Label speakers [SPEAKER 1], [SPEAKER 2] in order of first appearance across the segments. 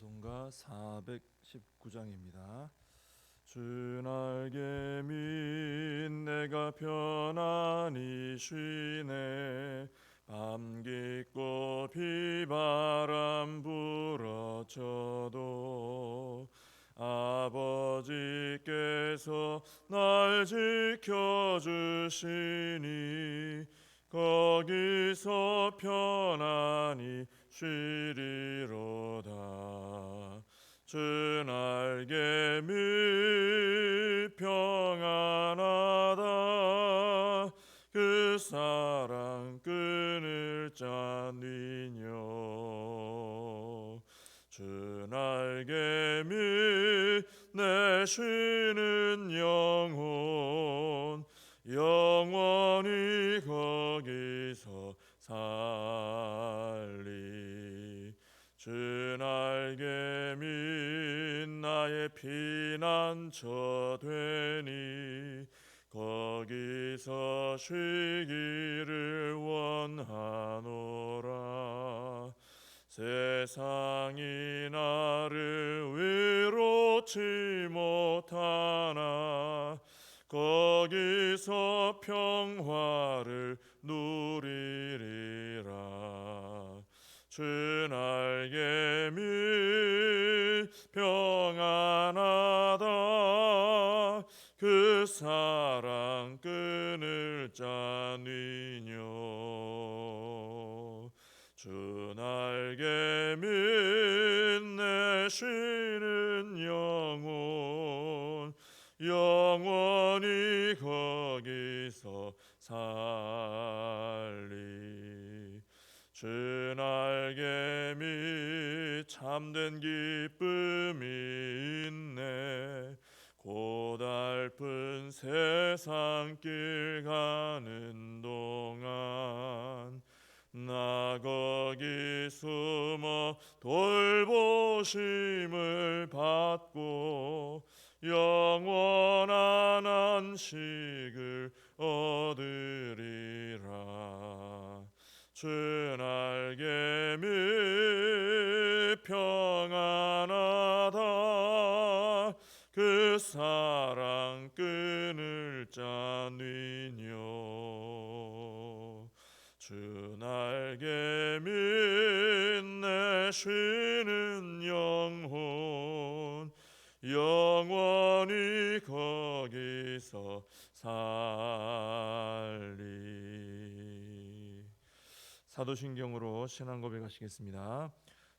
[SPEAKER 1] 찬송가 419장입니다. 주 날개 민 내가 편안히 쉬네 밤 깊고 비바람 불어쳐도 아버지께서 날 지켜주시니 거기서 편안히 쉬리로다. 주 날개 밑 평안하다. 그 사랑 끈을 짠니뇨. 주 날개 밑내 쉬 피난처 되니 거기서 쉬기를 원하노라. 세상이 나를 위로치 못하나 거기서 평화를 누리리라. 주 날개 밑 평안하다. 그 사랑 끈을 짜니뇨. 주 날개 밑내 쉬는 영혼 영원히 거기서 살리 주 날개 밑 참된 기쁨이 있네. 고달픈 세상길 가는 동안 나 거기 숨어 돌보심을 받고 영원한 안식을 얻으리라. 주날 사랑 끈을 짜니뇨 주 날개 밑내 쉬는 영혼 영원히 거기서 살리 사도신경으로 신앙 고백 하시겠습니다.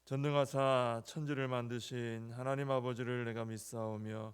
[SPEAKER 1] 전능하사 천지를 만드신 하나님 아버지를 내가 믿사오며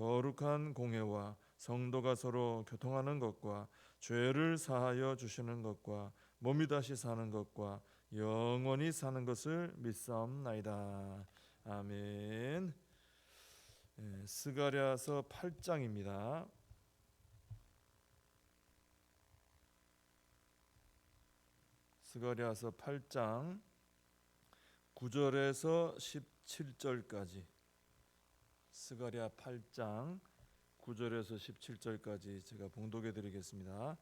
[SPEAKER 1] 거룩한 공회와 성도가 서로 교통하는 것과 죄를 사하여 주시는 것과 몸이 다시 사는 것과 영원히 사는 것을 믿사옵나이다. 아멘. 예, 스가랴서 8장입니다. 스가랴서 8장 9절에서 17절까지 스가랴 8장 9절에서 17절까지 제가 봉독해 드리겠습니다.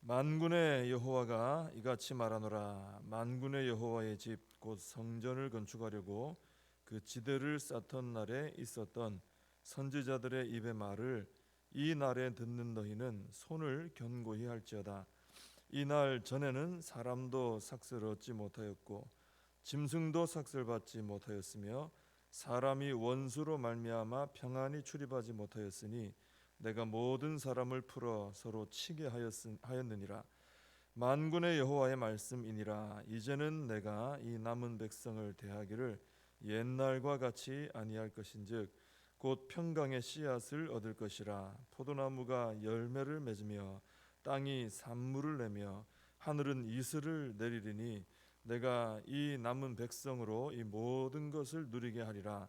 [SPEAKER 1] 만군의 여호와가 이같이 말하노라 만군의 여호와의 집 곧 성전을 건축하려고 그 지대를 쌓던 날에 있었던 선지자들의 입의 말을 이 날에 듣는 너희는 손을 견고히 할지어다 이 날 전에는 사람도 삭슬 얻지 못하였고 짐승도 삭슬 받지 못하였으며 사람이 원수로 말미암아 평안히 출입하지 못하였으니 내가 모든 사람을 풀어 서로 치게 하였느니라. 만군의 여호와의 말씀이니라. 이제는 내가 이 남은 백성을 대하기를 옛날과 같이 아니할 것인즉 곧 평강의 씨앗을 얻을 것이라. 포도나무가 열매를 맺으며 땅이 산물을 내며 하늘은 이슬을 내리리니 내가 이 남은 백성으로 이 모든 것을 누리게 하리라.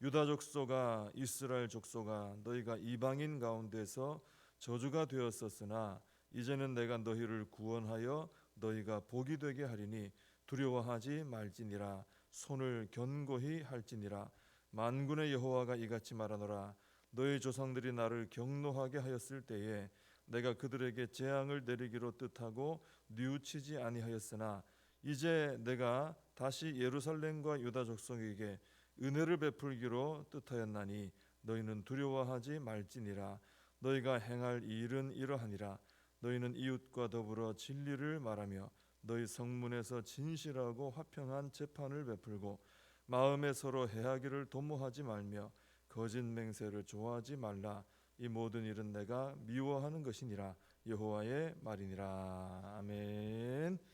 [SPEAKER 1] 유다 족속아 이스라엘 족속아 너희가 이방인 가운데서 저주가 되었었으나 이제는 내가 너희를 구원하여 너희가 복이 되게 하리니 두려워하지 말지니라. 손을 견고히 할지니라. 만군의 여호와가 이같이 말하노라. 너희 조상들이 나를 경노하게 하였을 때에 내가 그들에게 재앙을 내리기로 뜻하고 뉘우치지 아니하였으나 이제 내가 다시 예루살렘과 유다 족속에게 은혜를 베풀기로 뜻하였나니 너희는 두려워하지 말지니라. 너희가 행할 이 일은 이러하니라. 너희는 이웃과 더불어 진리를 말하며 너희 성문에서 진실하고 화평한 재판을 베풀고 마음에 서로 해하기를 도모하지 말며 거짓 맹세를 좋아하지 말라. 이 모든 일은 내가 미워하는 것이니라. 여호와의 말이니라. 아멘.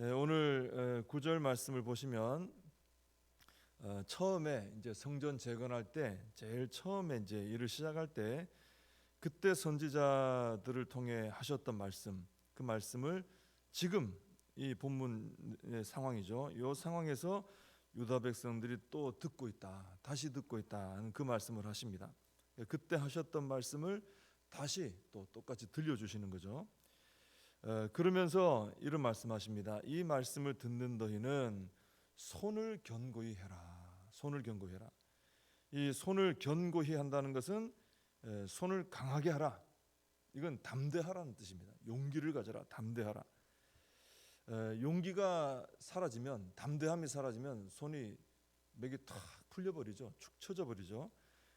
[SPEAKER 1] 예, 오늘 9절 말씀을 보시면 어, 처음에 이제 성전 재건할 때 제일 처음에 이제 일을 시작할 때 그때 선지자들을 통해 하셨던 말씀 그 말씀을 지금 이 본문의 상황이죠. 이 상황에서 유다 백성들이 또 듣고 있다. 다시 듣고 있다는 그 말씀을 하십니다. 그때 하셨던 말씀을 다시 또 똑같이 들려주시는 거죠. 어, 그러면서 이런 말씀하십니다. 이 말씀을 듣는 너희는 손을 견고히 해라. 손을 견고히 해라. 이 손을 견고히 한다는 것은 에, 손을 강하게 하라. 이건 담대하라는 뜻입니다. 용기를 가져라. 담대하라. 에, 용기가 사라지면 담대함이 사라지면 손이 맥이 탁 풀려버리죠. 축 처져 버리죠.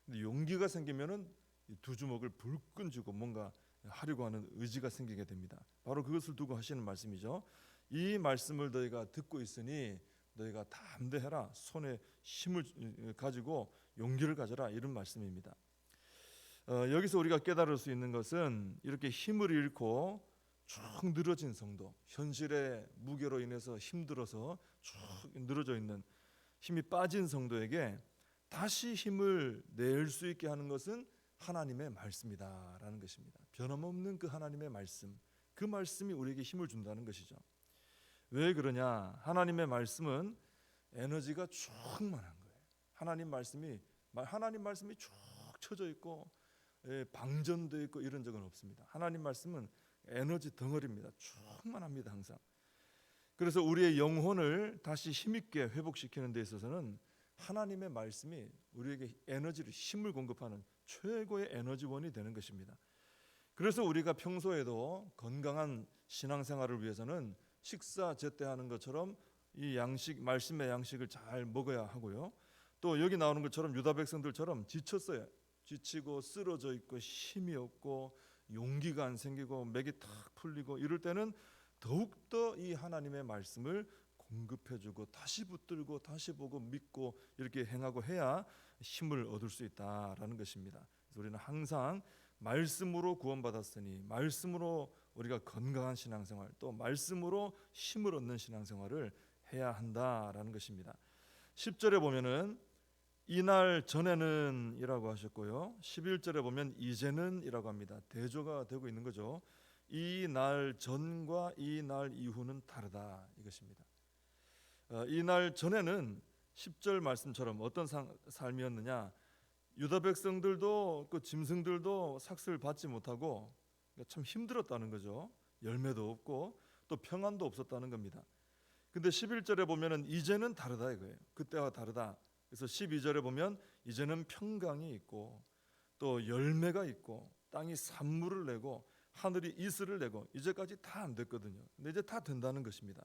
[SPEAKER 1] 근데 용기가 생기면은 이두 주먹을 불끈 쥐고 뭔가 하려고 하는 의지가 생기게 됩니다. 바로 그것을 두고 하시는 말씀이죠. 이 말씀을 너희가 듣고 있으니 너희가 담대해라. 손에 힘을 가지고 용기를 가져라. 이런 말씀입니다. 어, 여기서 우리가 깨달을 수 있는 것은 이렇게 힘을 잃고 쭉 늘어진 성도, 현실의 무게로 인해서 힘들어서 쭉 늘어져 있는 힘이 빠진 성도에게 다시 힘을 낼 수 있게 하는 것은 하나님의 말씀이다라는 것입니다. 변함없는 그 하나님의 말씀, 그 말씀이 우리에게 힘을 준다는 것이죠. 왜 그러냐? 하나님의 말씀은 에너지가 충만한 거예요. 하나님 말씀이 하나님 말씀이 쭉 쳐져 있고 예, 방전돼 있고 이런 적은 없습니다. 하나님 말씀은 에너지 덩어리입니다. 충만합니다 항상. 그래서 우리의 영혼을 다시 힘있게 회복시키는 데 있어서는 하나님의 말씀이 우리에게 에너지를 힘을 공급하는 최고의 에너지원이 되는 것입니다. 그래서 우리가 평소에도 건강한 신앙생활을 위해서는 식사 제때 하는 것처럼 이 양식 말씀의 양식을 잘 먹어야 하고요. 또 여기 나오는 것처럼 유다 백성들처럼 지쳤어요. 지치고 쓰러져 있고 힘이 없고 용기가 안 생기고 맥이 탁 풀리고 이럴 때는 더욱 더 이 하나님의 말씀을 공급해주고 다시 붙들고 다시 보고 믿고 이렇게 행하고 해야 힘을 얻을 수 있다라는 것입니다. 우리는 항상 말씀으로 구원받았으니 말씀으로 우리가 건강한 신앙생활 또 말씀으로 힘을 얻는 신앙생활을 해야 한다라는 것입니다. 10절에 보면은 이날 전에는이라고 하셨고요. 11절에 보면 이제는이라고 합니다. 대조가 되고 있는 거죠. 이 날 전과 이 날 이후는 다르다 이것입니다. 어, 이날 전에는 10절 말씀처럼 어떤 상, 삶이었느냐? 유다 백성들도 그 짐승들도 삭슬 받지 못하고 그러니까 참 힘들었다는 거죠. 열매도 없고 또 평안도 없었다는 겁니다. 근데 11절에 보면은 이제는 다르다 이거예요. 그때와 다르다. 그래서 12절에 보면 이제는 평강이 있고 또 열매가 있고 땅이 산물을 내고 하늘이 이슬을 내고 이제까지 다 안 됐거든요. 근데 이제 다 된다는 것입니다.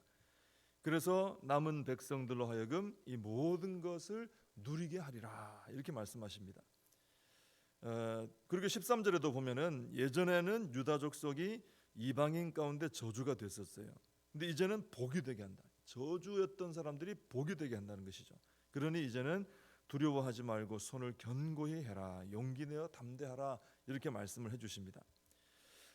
[SPEAKER 1] 그래서 남은 백성들로 하여금 이 모든 것을 누리게 하리라 이렇게 말씀하십니다. 어, 그리고 13절에도 보면은 예전에는 유다 족속이 이방인 가운데 저주가 됐었어요. 근데 이제는 복이 되게 한다. 저주였던 사람들이 복이 되게 한다는 것이죠. 그러니 이제는 두려워하지 말고 손을 견고히 해라. 용기 내어 담대하라. 이렇게 말씀을 해 주십니다.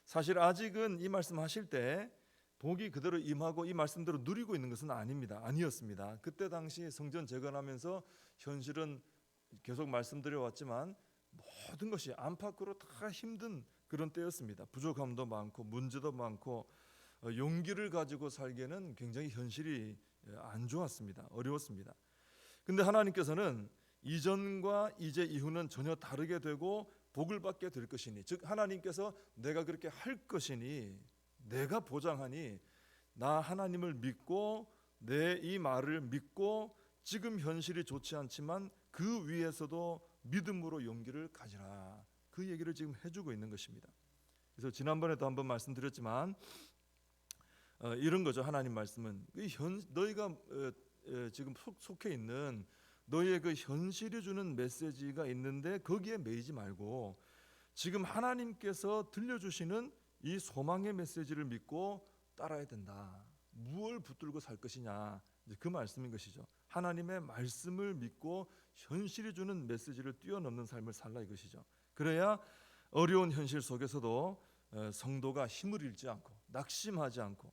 [SPEAKER 1] 사실 아직은 이 말씀 하실 때 복이 그대로 임하고 이 말씀대로 누리고 있는 것은 아닙니다. 아니었습니다. 그때 당시 성전 재건하면서 현실은 계속 말씀드려 왔지만 모든 것이 안팎으로 다 힘든 그런 때였습니다. 부족함도 많고 문제도 많고 어, 용기를 가지고 살기에는 굉장히 현실이 안 좋았습니다. 어려웠습니다. 근데 하나님께서는 이전과 이제 이후는 전혀 다르게 되고 복을 받게 될 것이니 즉 하나님께서 내가 그렇게 할 것이니 내가 보장하니 나 하나님을 믿고 내 이 말을 믿고 지금 현실이 좋지 않지만 그 위에서도 믿음으로 용기를 가지라. 그 얘기를 지금 해주고 있는 것입니다. 그래서 지난번에도 한번 말씀드렸지만 어, 이런 거죠. 하나님 말씀은. 그 현, 너희가 어, 어, 지금 속, 속해 있는 너희의 그 현실이 주는 메시지가 있는데 거기에 매이지 말고 지금 하나님께서 들려주시는 이 소망의 메시지를 믿고 따라야 된다. 무엇을 붙들고 살 것이냐 그 말씀인 것이죠. 하나님의 말씀을 믿고 현실이 주는 메시지를 뛰어넘는 삶을 살라 이것이죠. 그래야 어려운 현실 속에서도 어, 성도가 힘을 잃지 않고 낙심하지 않고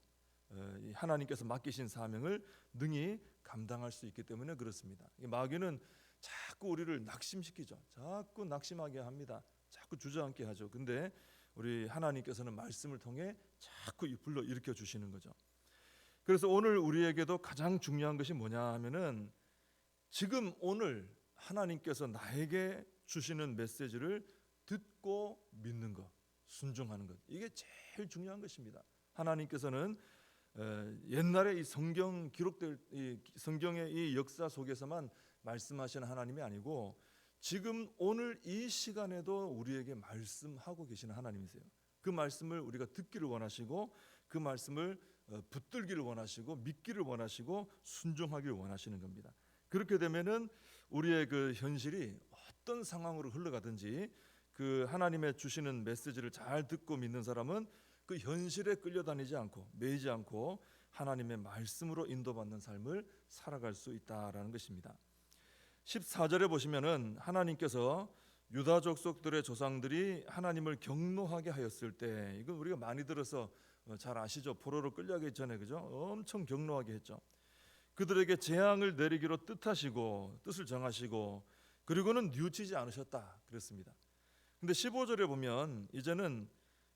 [SPEAKER 1] 어, 이 하나님께서 맡기신 사명을 능히 감당할 수 있기 때문에 그렇습니다. 이 마귀는 자꾸 우리를 낙심시키죠. 자꾸 낙심하게 합니다. 자꾸 주저앉게 하죠. 근데 우리 하나님께서는 말씀을 통해 자꾸 이 불러 일으켜 주시는 거죠. 그래서 오늘 우리에게도 가장 중요한 것이 뭐냐 하면은 지금 오늘 하나님께서 나에게 주시는 메시지를 듣고 믿는 것, 순종하는 것. 이게 제일 중요한 것입니다. 하나님께서는 어, 옛날에 이 성경 기록될 이 성경의 이 역사 속에서만 말씀하시는 하나님이 아니고 지금 오늘 이 시간에도 우리에게 말씀하고 계시는 하나님이세요. 그 말씀을 우리가 듣기를 원하시고 그 말씀을 어, 붙들기를 원하시고 믿기를 원하시고 순종하기를 원하시는 겁니다. 그렇게 되면은 우리의 그 현실이 어떤 상황으로 흘러가든지 그 하나님의 주시는 메시지를 잘 듣고 믿는 사람은 그 현실에 끌려다니지 않고 매이지 않고 하나님의 말씀으로 인도받는 삶을 살아갈 수 있다라는 것입니다. 14절에 보시면은 하나님께서 유다 족속들의 조상들이 하나님을 경노하게 하였을 때 이건 우리가 많이 들어서 어, 잘 아시죠? 포로로 끌려가기 전에 그죠? 엄청 경노하게 했죠. 그들에게 재앙을 내리기로 뜻하시고 뜻을 정하시고 그리고는 뉘우치지 않으셨다 그랬습니다. 근데 15절에 보면 이제는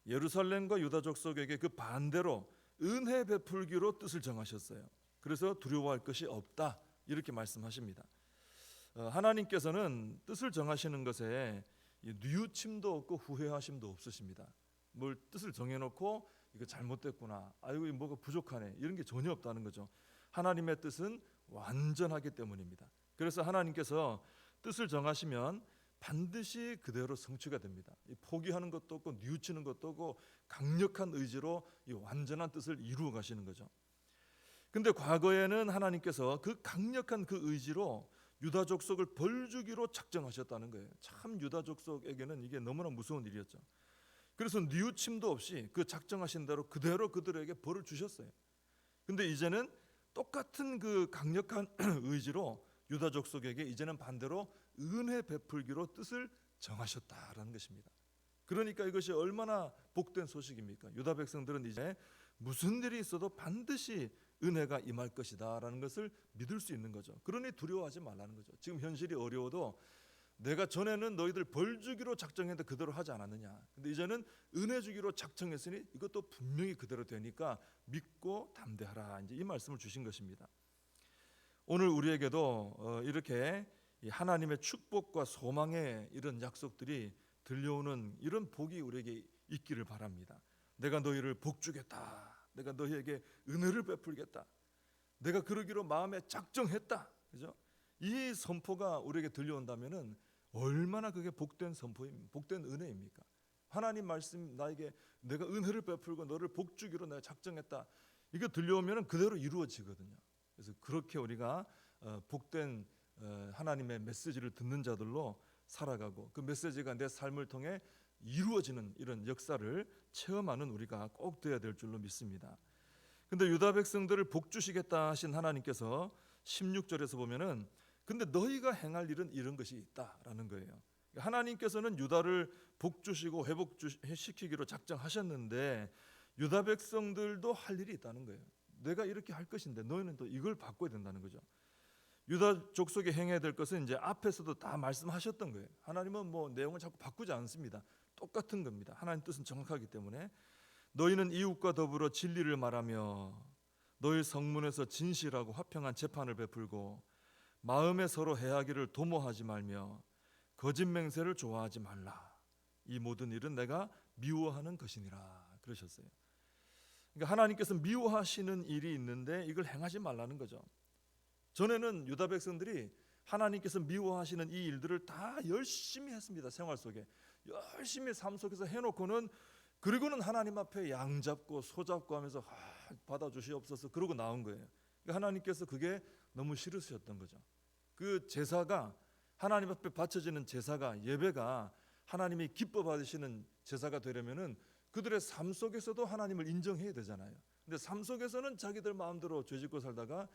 [SPEAKER 1] 예루살렘과 유다 족속에게 그 반대로 은혜 베풀기로 뜻을 정하셨어요. 그래서 두려워할 것이 없다 이렇게 말씀하십니다. 어, 하나님께서는 뜻을 정하시는 것에 이 뉘우침도 없고 후회하심도 없으십니다. 뭘 뜻을 정해놓고 이거 잘못됐구나, 아이고 이 뭐가 부족하네 이런 게 전혀 없다는 거죠. 하나님의 뜻은 완전하기 때문입니다. 그래서 하나님께서 뜻을 정하시면 반드시 그대로 성취가 됩니다. 이 포기하는 것도 없고 뉘우치는 것도 없고 강력한 의지로 이 완전한 뜻을 이루어 가시는 거죠. 근데 과거에는 하나님께서 그 강력한 그 의지로 유다 족속을 벌주기로 작정하셨다는 거예요. 참 유다 족속에게는 이게 너무나 무서운 일이었죠. 그래서 뉘우침도 없이 그 작정하신 대로 그대로 그들에게 벌을 주셨어요. 근데 이제는 똑같은 그 강력한 의지로 유다 족속에게 이제는 반대로 은혜 베풀기로 뜻을 정하셨다라는 것입니다. 그러니까 이것이 얼마나 복된 소식입니까? 유다 백성들은 이제 무슨 일이 있어도 반드시 은혜가 임할 것이다라는 것을 믿을 수 있는 거죠. 그러니 두려워하지 말라는 거죠. 지금 현실이 어려워도 내가 전에는 너희들 벌 주기로 작정했는데 그대로 하지 않았느냐. 근데 이제는 은혜 주기로 작정했으니 이것도 분명히 그대로 되니까 믿고 담대하라. 이제 이 말씀을 주신 것입니다. 오늘 우리에게도 어, 이렇게 하나님의 축복과 소망의 이런 약속들이 들려오는 이런 복이 우리에게 있기를 바랍니다. 내가 너희를 복 주겠다. 내가 너희에게 은혜를 베풀겠다. 내가 그러기로 마음에 작정했다. 그죠? 이 선포가 우리에게 들려온다면은 얼마나 그게 복된 선포입니까? 복된 은혜입니까? 하나님 말씀 나에게 내가 은혜를 베풀고 너를 복 주기로 내가 작정했다. 이거 들려오면은 그대로 이루어지거든요. 그래서 그렇게 우리가 어, 복된 어, 하나님의 메시지를 듣는 자들로 살아가고 그 메시지가 내 삶을 통해 이루어지는 이런 역사를 체험하는 우리가 꼭 되어야 될 줄로 믿습니다. 근데 유다 백성들을 복 주시겠다 하신 하나님께서 16절에서 보면은 근데 너희가 행할 일은 이런 것이 있다라는 거예요. 하나님께서는 유다를 복 주시고 회복 시키기로 작정하셨는데 유다 백성들도 할 일이 있다는 거예요. 내가 이렇게 할 것인데 너희는 또 이걸 바꿔야 된다는 거죠. 유다 족속이 행해야 될 것은 이제 앞에서도 다 말씀하셨던 거예요. 하나님은 뭐 내용을 자꾸 바꾸지 않습니다. 똑같은 겁니다. 하나님 뜻은 정확하기 때문에 너희는 이웃과 더불어 진리를 말하며 너희 성문에서 진실하고 화평한 재판을 베풀고 마음에 서로 해하기를 도모하지 말며 거짓 맹세를 좋아하지 말라. 이 모든 일은 내가 미워하는 것이니라 그러셨어요. 그러니까 하나님께서 미워하시는 일이 있는데 이걸 행하지 말라는 거죠. 전에는 유다 백성들이 하나님께서 미워하시는 이 일들을 다 열심히 했습니다. 생활 속에 열심히 삶 속에서 해놓고는 그리고는 하나님 앞에 양 잡고 소 잡고 하면서 아, 받아주시옵소서 그러고 나온 거예요. 그러니까 하나님께서 그게 너무 싫으셨던 거죠. 그 제사가 하나님 앞에 바쳐지는 제사가 예배가 하나님이 기뻐 받으시는 제사가 되려면은 그들의 삶 속에서도 하나님을 인정해야 되잖아요. 근데 삶 속에서는 자기들 마음대로 죄짓고 살다가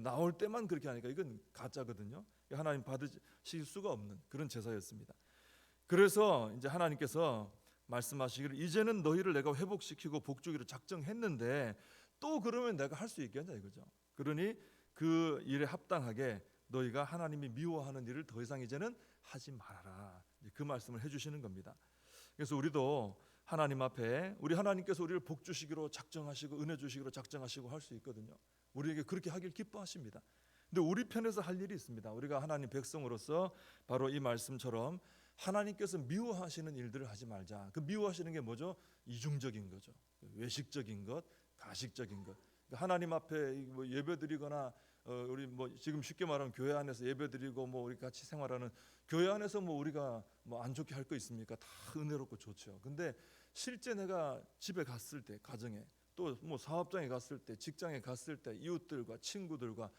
[SPEAKER 1] 나올 때만 그렇게 하니까 이건 가짜거든요. 하나님 받으실 수가 없는 그런 제사였습니다. 그래서 이제 하나님께서 말씀하시기를 이제는 너희를 내가 회복시키고 복주기로 작정했는데 또 그러면 내가 할 수 있겠냐 이거죠. 그러니 그 일에 합당하게 너희가 하나님이 미워하는 일을 더 이상 이제는 하지 말아라. 그 말씀을 해주시는 겁니다. 그래서 우리도 하나님 앞에 우리 하나님께서 우리를 복 주시기로 작정하시고 은혜 주시기로 작정하시고 할 수 있거든요. 우리에게 그렇게 하길 기뻐하십니다. 근데 우리 편에서 할 일이 있습니다. 우리가 하나님 백성으로서 바로 이 말씀처럼 하나님께서 미워하시는 일들을 하지 말자. 그 미워하시는 게 뭐죠? 이중적인 거죠. 외식적인 것, 가식적인 것. 그러니까 하나님 앞에 뭐 예배드리거나 어, 우리 뭐 지금 쉽게 말하면 교회 안에서 예배드리고 뭐 우리 같이 생활하는 교회 안에서 뭐 우리가 뭐 안 좋게 할 거 있습니까? 다 은혜롭고 좋죠. 근데 실제 내가 집에 갔을 때 가정에 또 뭐 사업장에 갔을 때 직장에 갔을 때 이웃들과 친구들과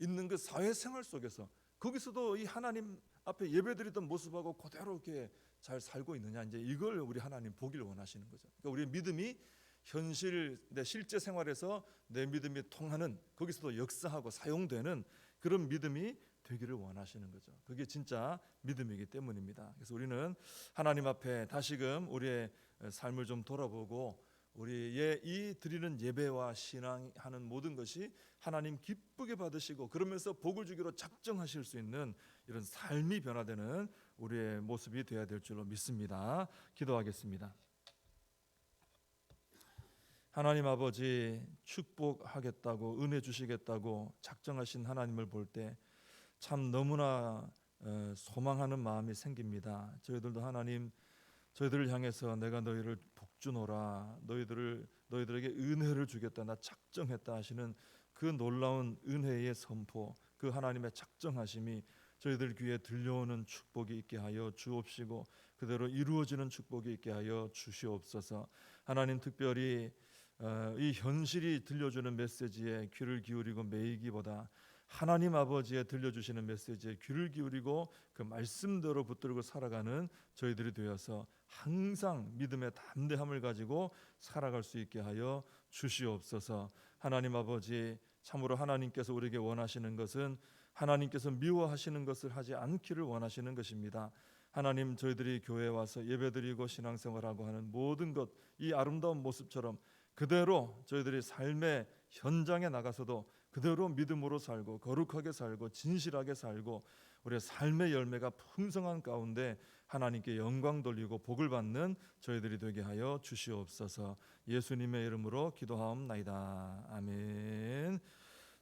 [SPEAKER 1] 있는 그 사회생활 속에서 거기서도 이 하나님 앞에 예배드리던 모습하고 그대로 이렇게 잘 살고 있느냐 이제 이걸 우리 하나님 보기를 원하시는 거죠. 그러니까 우리의 믿음이 현실 내 실제 생활에서 내 믿음이 통하는 거기서도 역사하고 사용되는 그런 믿음이 되기를 원하시는 거죠. 그게 진짜 믿음이기 때문입니다. 그래서 우리는 하나님 앞에 다시금 우리의 삶을 좀 돌아보고 우리의 이 드리는 예배와 신앙하는 모든 것이 하나님 기쁘게 받으시고 그러면서 복을 주기로 작정하실 수 있는 이런 삶이 변화되는 우리의 모습이 되어야 될 줄로 믿습니다. 기도하겠습니다. 하나님 아버지 축복하겠다고 은혜 주시겠다고 작정하신 하나님을 볼 때 참 너무나 어, 소망하는 마음이 생깁니다. 저희들도 하나님 저희들을 향해서 내가 너희를 복주노라 너희들을 너희들에게 은혜를 주겠다 나 작정했다 하시는 그 놀라운 은혜의 선포 그 하나님의 작정하심이 저희들 귀에 들려오는 축복이 있게 하여 주옵시고 그대로 이루어지는 축복이 있게 하여 주시옵소서 하나님 특별히 어, 이 현실이 들려주는 메시지에 귀를 기울이고 매이기보다 하나님 아버지의 들려주시는 메시지에 귀를 기울이고 그 말씀대로 붙들고 살아가는 저희들이 되어서 항상 믿음의 담대함을 가지고 살아갈 수 있게 하여 주시옵소서. 하나님 아버지 참으로 하나님께서 우리에게 원하시는 것은 하나님께서 미워하시는 것을 하지 않기를 원하시는 것입니다. 하나님 저희들이 교회에 와서 예배드리고 신앙생활하고 하는 모든 것 이 아름다운 모습처럼 그대로 저희들이 삶의 현장에 나가서도 그대로 믿음으로 살고 거룩하게 살고 진실하게 살고 우리의 삶의 열매가 풍성한 가운데 하나님께 영광 돌리고 복을 받는 저희들이 되게 하여 주시옵소서. 예수님의 이름으로 기도하옵나이다. 아멘.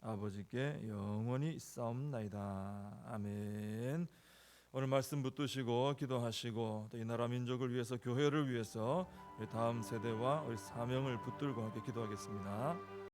[SPEAKER 1] 아버지께 영원히 있사옵나이다 아멘. 오늘 말씀 붙드시고 기도하시고 또 이 나라 민족을 위해서 교회를 위해서 다음 세대와 우리 사명을 붙들고 함께 기도하겠습니다.